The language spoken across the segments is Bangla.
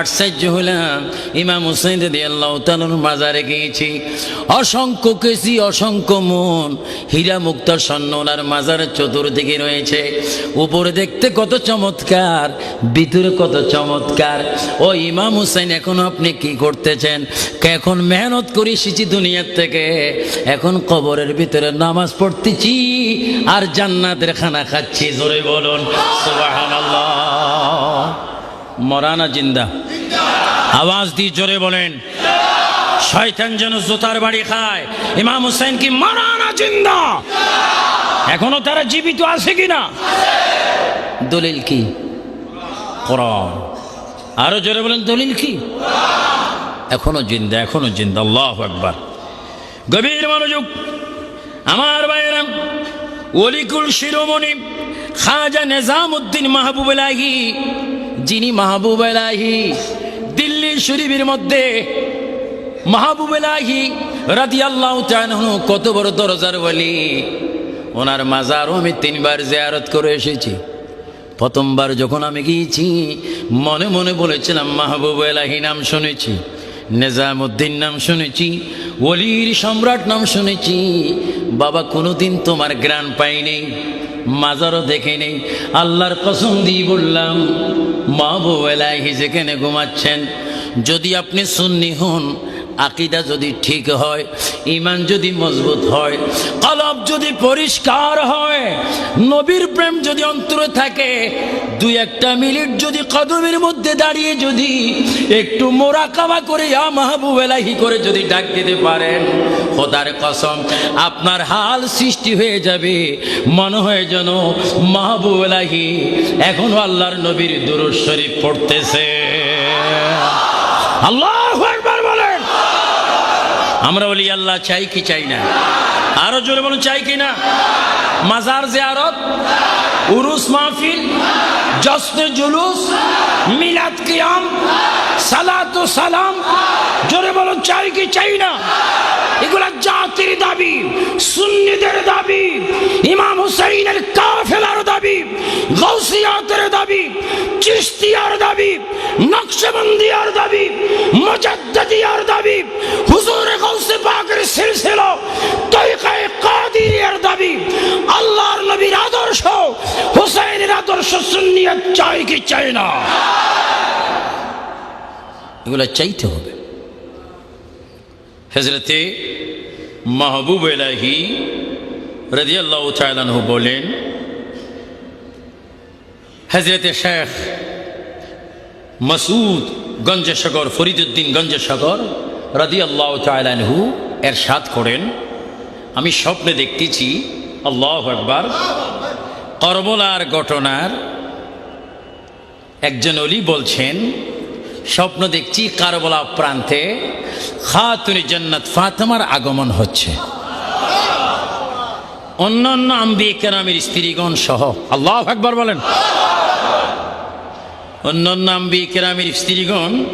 আশ্চর্য হলাম। ইমাম হুসাইন যদি আল্লাহ তালুর মাজারে গিয়েছি। অসংখ্য কেসি, অসংখ্য মন। হীরা মুক্ত স্বর্ণ ওনার মাজারের চতুর্দিকে রয়েছে। উপরে দেখতে কত চমৎকার, ভিতরে কত চমৎকার। ও ইমাম হুসাইন, এখন আপনি কি করতেছেন? এখন মেহনত করে এসেছি দুনিয়ার থেকে। এখন কবরের ভিতরে নামাজ পড়তেছি আর জান্নাতের খানা খাচ্ছি। জোরে বলুন মরানা জিন্দা। আওয়াজ দিয়ে জোরে বলেন। শয়তান যেন জোতার বাড়ি খায়। ইমাম হুসাইন কি মরানা জিন্দা? এখনও তারা জীবিত আছে কিনা? দলিল কি? কোরআন। আরও জোরে বলেন, দলিল কি? এখনও জিন্দা এখনও জিন্দা, আল্লাহ একবার গভীর মনোযোগ। আমার বাইরাম অলিকুল শিরোমণি খাজা নিজামুদ্দিন মাহবুব এলাহি, যিনি মাহবুব এলাহি দিল্লি শরীফের মধ্যে মাহবুব এলাহি রাদি আল্লাহ কত বড় দরজার বলি ওনার মাজারও আমি তিনবার জেয়ারত করে এসেছি। প্রথমবার যখন আমি গিয়েছি, মনে মনে বলেছিলাম, মাহবুব এলাহি নাম শুনেছি, নেজামুদ্দিন নাম শুনেছি, ওলির সম্রাট নাম শুনেছি। বাবা কোনোদিন তোমার গ্রান পাইনি মাজারও দেখে নেই। আল্লাহর কসম দিয়ে বললাম, মা বউ এলাহি যেখানে ঘুমাচ্ছেন, যদি আপনি সুন্নি হন আকিদা যদি ঠিক হয় ইমান যদি মজবুত হয়, কলব যদি পরিষ্কার হয়, নবীর প্রেম যদি অন্তরে থাকে, দুই একটা মিনিট যদি কদমের মধ্যে দাঁড়িয়ে যদি একটু মোরাকাবা করে ইয়া মাহবুব এলাহি করে যদি ডাক দিতে পারেন, খোদার কসম, আপনার হাল সৃষ্টি হয়ে যাবে, মনে হয় যেন মাহবুব এলাহি এখনও আল্লাহর নবীর দুরুদ শরীফ পড়তেছে। আল্লাহ! আমরা বলি, আল্লাহ চাই কি চাই না? আরও জোরে বলুন, চাই কি না? মাজার জিয়ারত, উরুস মাহফিল জশ্নে জুলুস, মিলাদ কিয়াম, সালাত সালাম। জোরে বলুন, চাই কি চাই না? এগুলা জাতির দাবি, সুন্নিদের দাবি, ইমাম হুসাইনের কাফেলার দাবি গৌসিয়াতের দাবি চিস্তিয়ার দাবি, নকশবন্দিয়ার দাবি সুন্নিয়ত চাই কি চাই না। এগুলো চাইতে হবে। হজরতে মাহবুব এলাহি রাদিয়াল্লাহু তাআলা আনহু বলেন হজরতে শেখ মাসুদ গঞ্জসাগর ফরিদুদ্দিন গঞ্জসাগর রাদি আল্লাহ চায়লানহু এর সাথ করেন, আমি স্বপ্নে দেখতেছি, আল্লাহ একবার করবলার ঘটনার একজন অলি বলছেন, স্বপ্ন দেখছি কারবলা প্রান্তে খাতুনি জান্নাত ফাতেমার আগমন হচ্ছে। অন্যান্য আম্বি কেরামের স্ত্রীগণ সহ, আল্লাহ একবার বলেন। অন্যান্য আম্বি কেরামের স্ত্রীগণ,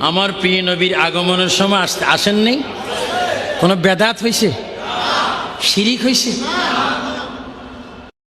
আমার প্রিয় নবীর আগমনের সময় আস- আসেননি? কোনো ব্যাধাত হয়েছে শিরিক হয়েছে